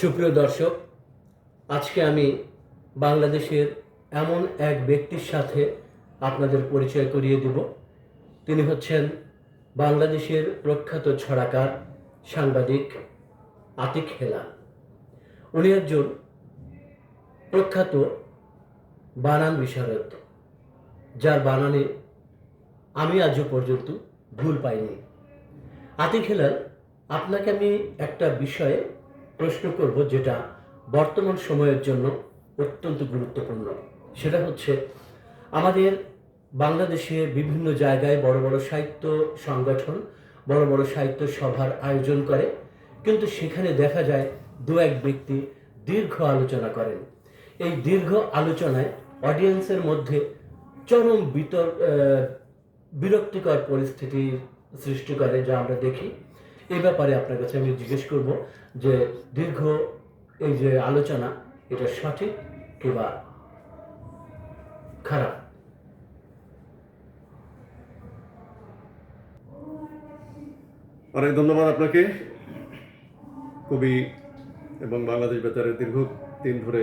সুপ্রিয় দর্শক, আজকে আমি বাংলাদেশের এমন এক ব্যক্তির সাথে আপনাদের পরিচয় করিয়ে দেব। তিনি হচ্ছেন বাংলাদেশের প্রখ্যাত ছড়াকার সাংবাদিক আতিক হেলাল। উনি একজন প্রখ্যাত বানান বিশারদ, যার বানানে আমি আজও পর্যন্ত ভুল পাইনি। আতিক হেলাল, আপনাকে আমি একটা বিষয়ে প্রশ্ন করব যেটা বর্তমান সময়ের জন্য অত্যন্ত গুরুত্বপূর্ণ। সেটা হচ্ছে, আমাদের বাংলাদেশে বিভিন্ন জায়গায় বড় বড় সাহিত্য সংগঠন, বড় বড় সাহিত্য সভার আয়োজন করে, কিন্তু সেখানে দেখা যায় দু এক ব্যক্তি দীর্ঘ আলোচনা করেন। এই দীর্ঘ আলোচনায় অডিয়েন্সের মধ্যে চরম বিতর বিরক্তিকর পরিস্থিতি সৃষ্টি করে যা আমরা দেখি। এই ব্যাপারে আপনার কাছে আমি জিজ্ঞেস করব যে দীর্ঘ এই যে আলোচনা, এটা সঠিক কিংবা খারাপ? অনেক ধন্যবাদ আপনাকে। কবি এবং বাংলাদেশ বেতারের দীর্ঘ দিন ধরে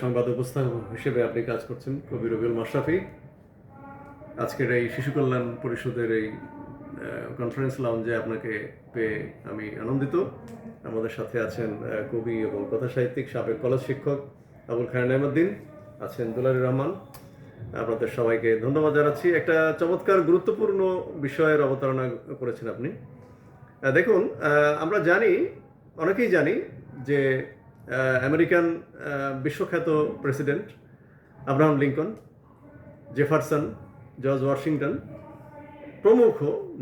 সংবাদ উপস্থাপক হিসেবে আপনি কাজ করছেন কবি রবিউল মাশরাফি। আজকের এই শিশু কল্যাণ পরিষদের এই কনফারেন্স লাউঞ্জে আপনাকে পেয়ে আমি আনন্দিত। আমাদের সাথে আছেন কবি এবং কথা সাহিত্যিক সাবেক কলেজ শিক্ষক আবুল খায়ের নেমদ্দিন আছেন দুলারি রহমান। আপনাদের সবাইকে ধন্যবাদ জানাচ্ছি। একটা চমৎকার গুরুত্বপূর্ণ বিষয়ের অবতারণা করেছেন আপনি। দেখুন আমরা জানি, অনেকেই জানি যে আমেরিকান বিশ্বখ্যাত president Abraham Lincoln, Jefferson, George Washington প্রমুখ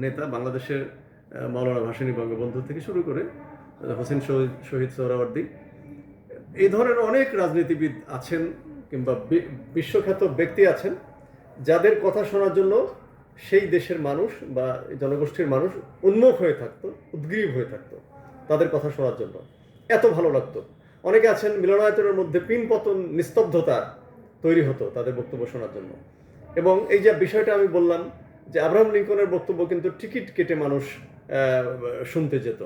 নেতা বাংলাদেশের মাওলানা ভাসানী বঙ্গবন্ধু থেকে শুরু করে হোসেন শহীদ সোহরাওয়ার্দী। এই ধরনের অনেক রাজনীতিবিদ আছেন কিংবা বিশ্বখ্যাত ব্যক্তি আছেন, যাদের কথা শোনার জন্য সেই দেশের মানুষ বা জনগোষ্ঠীর মানুষ উন্মুখ হয়ে থাকতো, উদ্গ্রীব হয়ে থাকতো তাদের কথা শোনার জন্য। এত ভালো লাগতো। অনেকে আছেন মিলনায়তনের মধ্যে পিন পতন নিস্তব্ধতা তৈরি হতো তাদের বক্তব্য শোনার জন্য। এবং এই যে বিষয়টা আমি বললাম যে আব্রাহাম লিঙ্কনের বক্তব্য কিন্তু টিকিট কেটে মানুষ শুনতে যেত।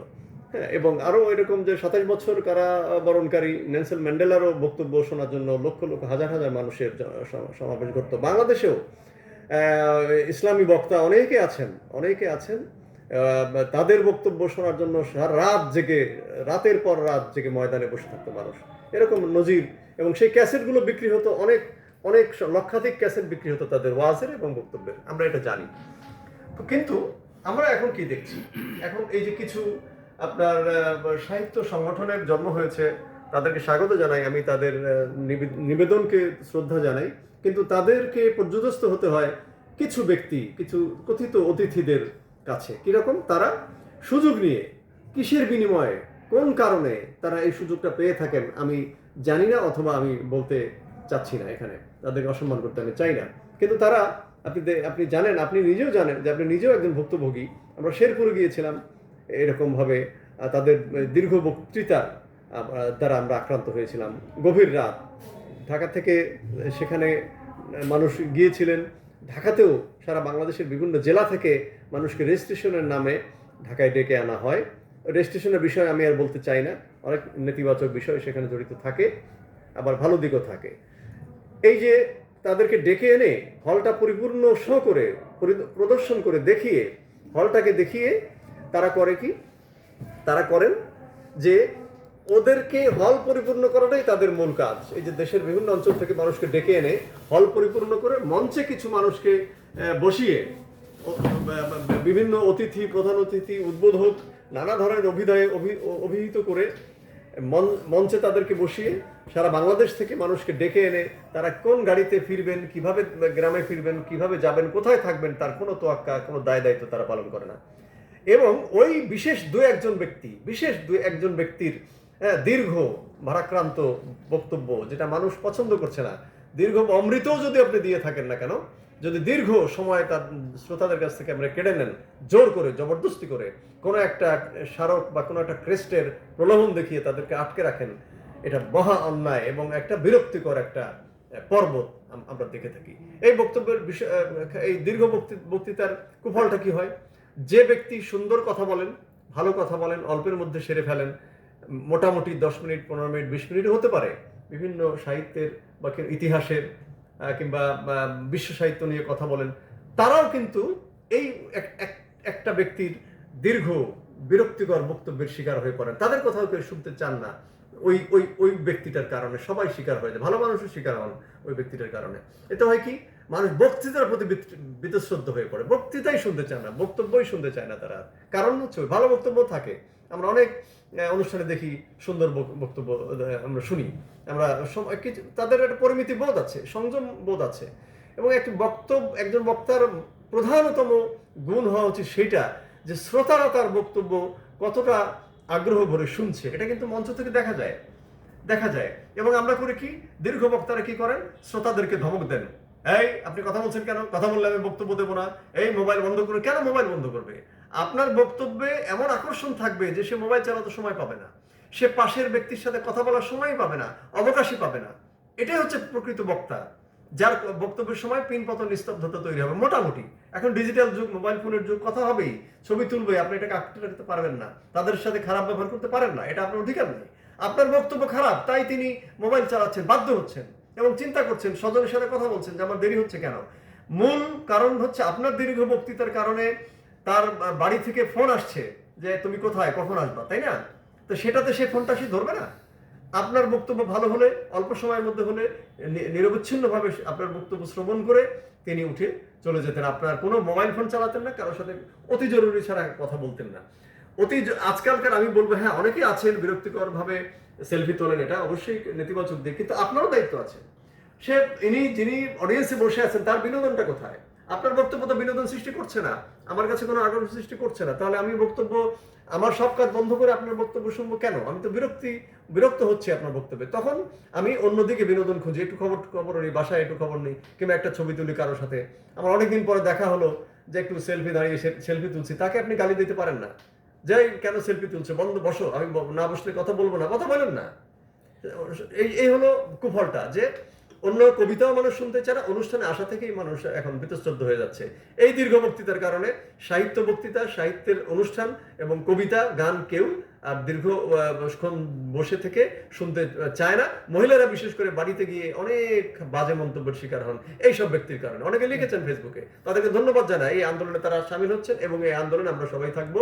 হ্যাঁ এবং আরও এরকম যে সাতাশ বছর কারা বরণকারী নেলসন ম্যান্ডেলারও বক্তব্য শোনার জন্য লক্ষ লক্ষ, হাজার হাজার মানুষের সমাবেশ করতো বাংলাদেশেও ইসলামী বক্তা অনেকে আছেন অনেকে আছেন তাদের বক্তব্য শোনার জন্য রাত জেগে, রাতের পর রাত জেগে ময়দানে বসে থাকতো মানুষ। এরকম নজির, এবং সেই ক্যাসেটগুলো বিক্রি হতো অনেক অনেক লক্ষাধিক ক্যাসেট বিক্রি হতো তাদের ওয়াজের এবং বক্তব্যের। আমরা এটা জানি। তো কিন্তু আমরা এখন কি দেখছি? এখন এই যে কিছু আপনার সাহিত্য সংগঠনের জন্ম হয়েছে, তাদেরকে স্বাগত জানাই আমি, তাদের নিবে- নিবেদনকে শ্রদ্ধা জানাই। কিন্তু তাদেরকে পর্যদস্ত হতে হয় কিছু ব্যক্তি, কিছু কথিত অতিথিদের কাছে। কীরকম? তারা সুযোগ নিয়ে, কিসের বিনিময়ে, কোন কারণে তারা এই সুযোগটা পেয়ে থাকেন আমি জানি না, অথবা আমি বলতে চাচ্ছি না এখানে। তাদেরকে অসম্মান করতে আমি চাই না। কিন্তু তারা, আপনি আপনি জানেন, আপনি নিজেও জানেন যে আপনি নিজেও একজন ভুক্তভোগী। আমরা শেরপুরে গিয়েছিলাম, এরকমভাবে তাদের দীর্ঘ বক্তৃতা দ্বারা আমরা আক্রান্ত হয়েছিলাম। গভীর রাত। ঢাকা থেকে সেখানে মানুষ গিয়েছিলেন। ঢাকাতেও সারা বাংলাদেশের বিভিন্ন জেলা থেকে মানুষকে রেজিস্ট্রেশনের নামে ঢাকায় ডেকে আনা হয়। রেজিস্ট্রেশনের বিষয়ে আমি আর বলতে চাই না। অনেক নেতিবাচক বিষয় সেখানে জড়িত থাকে। আবার ভালো দিকও থাকে। এই যে তাদেরকে ডেকে এনে হলটা পরিপূর্ণ শো করে প্রদর্শন করে দেখিয়ে, হলটাকে দেখিয়ে তারা করে কি? তারা করেন যে ওদেরকে হল পরিপূর্ণ করাটাই তাদের মূল কাজ। এই যে দেশের বিভিন্ন অঞ্চল থেকে মানুষকে ডেকে এনে হল পরিপূর্ণ করে মঞ্চে কিছু মানুষকে বসিয়ে বিভিন্ন অতিথি, প্রধান অতিথি, উদ্বোধক, নানা ধরনের অভিধায় অভি- অভিহিত করে মঞ্চে তাদেরকে বসিয়ে সারা বাংলাদেশ থেকে মানুষকে ডেকে এনে তারা কোন গাড়িতে ফিরবেন কীভাবে গ্রামে ফিরবেন কীভাবে যাবেন কোথায় থাকবেন তার কোনো তোয়াক্কা কোনো দায় দায়িত্ব তারা পালন করে না। এবং ওই বিশেষ দু একজন ব্যক্তি বিশেষ দু একজন ব্যক্তির হ্যাঁ, দীর্ঘ ভারাক্রান্ত বক্তব্য যেটা মানুষ পছন্দ করছে না দীর্ঘ অমৃতও যদি আপনি দিয়ে থাকেন না কেন যদি দীর্ঘ সময় তার শ্রোতাদের কাছ থেকে আমরা কেড়ে নেন, জোর করে, জবরদস্তি করে, কোনো একটা স্মারক বা কোনো একটা ক্রেস্টের প্রলোভন দেখিয়ে তাদেরকে আটকে রাখেন, এটা মহা অন্যায় এবং একটা বিরক্তিকর একটা পর্বত আমরা দেখে থাকি। এই বক্তব্যের বিষয় এই দীর্ঘ বক্তৃ- বক্তৃতার কুফলটা কি হয়? যে ব্যক্তি সুন্দর কথা বলেন, ভালো কথা বলেন, অল্পের মধ্যে সেরে ফেলেন, মোটামুটি দশ মিনিট, পনেরো মিনিট, বিশ মিনিট হতে পারে। বিভিন্ন সাহিত্যের বা ইতিহাসের কিংবা বিশ্ব সাহিত্য নিয়ে কথা বলেন, তারাও কিন্তু এই এক- এক- একটা ব্যক্তির দীর্ঘ বিরক্তিকর বক্তব্যের শিকার হয়ে পড়েন। তাদের কথাও কেউ শুনতে চান না। ওই ওই ওই ব্যক্তিটার কারণে সবাই শিকার হয়ে যায়। ভালো মানুষও শিকার হন ওই ব্যক্তিটার কারণে। এতে হয় কি? মানুষ বক্তৃতার প্রতি বিত- বীতশ্রদ্ধ হয়ে পড়ে। বক্তৃতাই শুনতে চায় না, বক্তব্যই শুনতে চায় না তারা। কারণ হচ্ছে ভালো বক্তব্য থাকে। আমরা অনেক অনুষ্ঠানে দেখি সুন্দর বক- বক্তব্য আমরা শুনি। আমরা কিছু, তাদের একটা পরিমিতি বোধ আছে, সংযম বোধ আছে। এবং একটি বক্তব্য, একজন বক্তার প্রধানতম গুণ হওয়া উচিত সেটা যে শ্রোতারা তার বক্তব্য কতটা আগ্রহ ভরে শুনছে। এটা কিন্তু মঞ্চ থেকে দেখা যায় দেখা যায়। এবং আমরা করি কি, দীর্ঘ বক্তারা কি করেন? শ্রোতাদেরকে ধমক দেন। এই, আপনি কথা বলছেন কেন? কথা বললে আমি বক্তব্য দেবো না। এই, মোবাইল বন্ধ করে কেন মোবাইল বন্ধ করবে? আপনার বক্তব্যে এমন আকর্ষণ থাকবে যে সে মোবাইল চালাতে সময় পাবে না। সে পাশের ব্যক্তির সাথে কথা বলার সময় পাবে না, অবকাশই পাবে না। এটাই হচ্ছে প্রকৃত বক্তা, যার বক্তব্যের সময় পিন পতন নিস্তব্ধতা তৈরি হবে। মোটামুটি, এখন ডিজিটাল যুগ, মোবাইল ফোনের যুগ, কথা হবেই। ছবি তুলবে, আপনি এটাকে আঁকতে রাখতে পারবেন না। তাদের সাথে খারাপ ব্যবহার করতে পারেন না, এটা আপনার অধিকার নেই। আপনার বক্তব্য খারাপ, তাই তিনি মোবাইল চালাচ্ছেন, বাধ্য হচ্ছেন এবং চিন্তা করছেন, স্বজনের সাথে কথা বলছেন যে আমার দেরি হচ্ছে কেন? মূল কারণ হচ্ছে আপনার দীর্ঘ বক্তৃতার কারণে তার বাড়ি থেকে ফোন আসছে যে তুমি কোথায়, কখন আসবা, তাই না? তো সেটাতে সে ফোনটা সে ধরবে না। আপনার বক্তব্য ভালো হলে, অল্প সময়ের মধ্যে হলে নিরবচ্ছিন্নভাবে আপনার বক্তব্য শ্রবণ করে তিনি উঠে চলে যেতেন। আপনার কোনো মোবাইল ফোন চালাতেন না, কারোর সাথে অতি জরুরি ছাড়া কথা বলতেন না। অতি আজকালকার আমি বলব হ্যাঁ অনেকেই আছেন বিরক্তিকর ভাবে সেলফি তোলেন, এটা অবশ্যই নেতিবাচক দিক, কিন্তু আপনারও দায়িত্ব আছে। সে, ইনি, যিনি অডিয়েন্সে বসে আছেন, তার বিনোদনটা কোথায়? আপনার বক্তব্য তো বিনোদন সৃষ্টি করছে না, আমার কাছে কোনো আগ্রহ সৃষ্টি করছে না। তাহলে আমি বক্তব্য, আমার সব কাজ বন্ধ করে আপনার বক্তব্য শুনব কেন? আমি তো বিরক্তি, বিরক্ত হচ্ছে আপনার বক্তব্যে। তখন আমি অন্যদিকে বিনোদন খুঁজি, একটু খবর খবর নেই, বাসায় একটু খবর নেই, কিংবা একটা ছবি তুলি কারোর সাথে। আমার অনেকদিন পরে দেখা হলো যে একটু সেলফি দাঁড়িয়ে সেলফি তুলছি, তাকে আপনি গালি দিতে পারেন না। যাই কেন সেলফি তুলছে? বন্ধ, বসো, আমি না বসলে কথা বলব না। কথা বলেন না। এই এই হলো কুফলটা যে অন্য কবিতাও মানুষ শুনতে না, অনুষ্ঠানে আসা থেকেই মানুষ এখন বিতস্তব্ধ হয়ে যাচ্ছে। এই দীর্ঘ বক্তৃতার কারণে সাহিত্য বক্তৃতা, সাহিত্যের অনুষ্ঠান এবং কবিতা, গান কেউ আর দীর্ঘ বসে থেকে শুনতে চায় না। মহিলারা বিশেষ করে বাড়িতে গিয়ে অনেক বাজে মন্তব্যের শিকার হন এই সব ব্যক্তির কারণে। অনেকে লিখেছেন ফেসবুকে। তাদেরকে ধন্যবাদ জানাই। এই আন্দোলনে তারা সামিল হচ্ছেন এবং এই আন্দোলনে আমরা সবাই থাকব।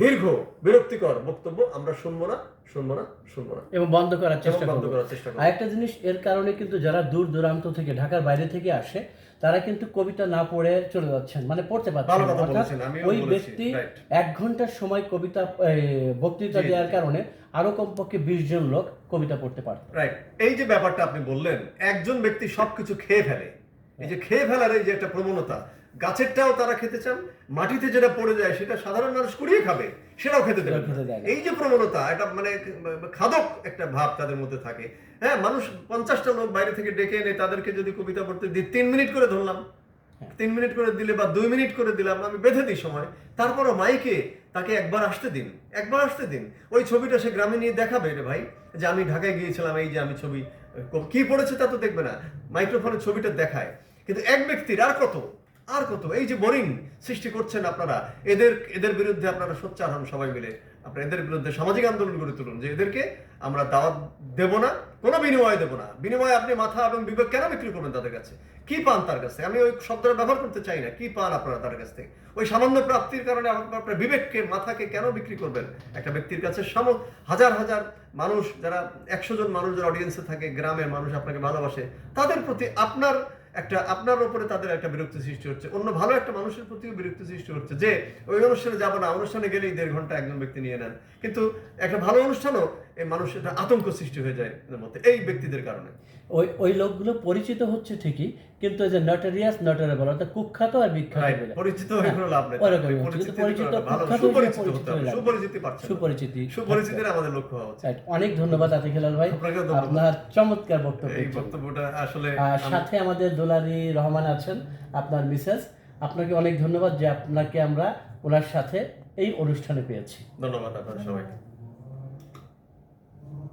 দীর্ঘ বিরক্তিকর বক্তব্য আমরা শুনব না শুনব না শুনব না। এবং বন্ধ করার চেষ্টা বন্ধ করার চেষ্টা করব। আরেকটা জিনিস এর কারণে কিন্তু যারা দূর দূরান্ত থেকে ঢাকার বাইরে থেকে আসে তারা কিন্তু কবিতা না পড়ে চলে যাচ্ছেন মানে পড়তে পারছেন ওই ব্যক্তি এক ঘণ্টার সময় কবিতা বক্তৃতা দেওয়ার কারণে আরও কমপক্ষে বিশ জন লোক কবিতা পড়তে পারত। রাইট এই যে ব্যাপারটা আপনি বললেন একজন ব্যক্তি সবকিছু খেয়ে ফেলে। এই যে খেয়ে ফেলার এই যে একটা প্রবণতা গাছেরটাও তারা খেতে চান মাটিতে যেটা পড়ে যায় সেটা সাধারণ মানুষ কুড়িয়ে খাবে সেটাও খেতে দেবে। এই যে প্রবণতা এটা মানে খাদক একটা ভাব তাদের মধ্যে থাকে। হ্যাঁ মানুষ পঞ্চাশটা লোক বাইরে থেকে ডেকে এনে তাদেরকে যদি কবিতা পড়তে দিই তিন মিনিট করে ধরলাম। তিন মিনিট করে দিলে বা দুই মিনিট করে দিলাম আমি বেঁধে দিই সময়। তারপরও মাইকে তাকে একবার আসতে দিন একবার আসতে দিন। ওই ছবিটা সে গ্রামে নিয়ে দেখাবে রে ভাই যে আমি ঢাকায় গিয়েছিলাম এই যে আমি ছবি কি পড়েছে তা তো দেখবে না। মাইক্রোফোনে ছবিটা দেখায়। কিন্তু এক ব্যক্তির আর কত? আর কত? এই যে বোরিং সৃষ্টি করছেন আপনারা, এদের এদের বিরুদ্ধে আপনারা সোচ্চার হন সবাই মিলে। আপনারা এদের বিরুদ্ধে সামাজিক আন্দোলন গড়ে তুলুন, যে এদেরকে আমরা দাওয়াত দেব না, কোনো বিনিময় দেব না। বিনিময়ে আপনি মাথা এবং বিবেক কেন বিক্রি করবেন তাদের কাছে? কি পান তার কাছ? আমি ওই শব্দটা ব্যবহার করতে চাই না। কি পান আপনারা তার কাছ থেকে? ওই সামান্য প্রাপ্তির কারণে আপনার বিবেককে, মাথাকে কেন বিক্রি করবেন? একটা ব্যক্তির কাছে সাম, হাজার হাজার মানুষ, যারা একশো জন মানুষ যারা অডিয়েন্সে থাকে, গ্রামের মানুষ আপনাকে ভালোবাসে, তাদের প্রতি আপনার একটা আপনার ওপরে তাদের একটা বিরক্তি সৃষ্টি হচ্ছে, অন্য ভালো একটা মানুষের প্রতিও বিরক্তি সৃষ্টি হচ্ছে যে, ওই অনুষ্ঠানে যাব না, অনুষ্ঠানে গেলেই দেড় ঘণ্টা একজন ব্যক্তি নিয়ে নেন। কিন্তু একটা ভালো অনুষ্ঠানও এই মানুষের আতঙ্ক সৃষ্টি হয়ে যায় মধ্যে এই ব্যক্তিদের কারণে। ওই ওই লোকগুলো পরিচিত হচ্ছে ঠিকই কিন্তু এই যে নটারিয়াস নটারেবল অর্থাৎ কুখ্যাত আর বিখ্যাত পরিচিত হয়ে কোনো লাভ নেই। পরিচিতি পরিচিত, সুপরিচিত পাচ্ছে সুপরিচিতি সুপরিচিতির আমাদের লক্ষ্য হওয়া উচিত। অনেক ধন্যবাদ আতিক হেলাল ভাই। আপনার চমৎকার বক্তব্য এই বক্তব্যটা আসলে সাথে আমাদের দোলারি রহমান আছেন আপনার মিসেস। আপনাকে অনেক ধন্যবাদ যে আপনাকে আমরা ওনার সাথে এই অনুষ্ঠানে পেয়েছি। ধন্যবাদ আপনার সবাইকে।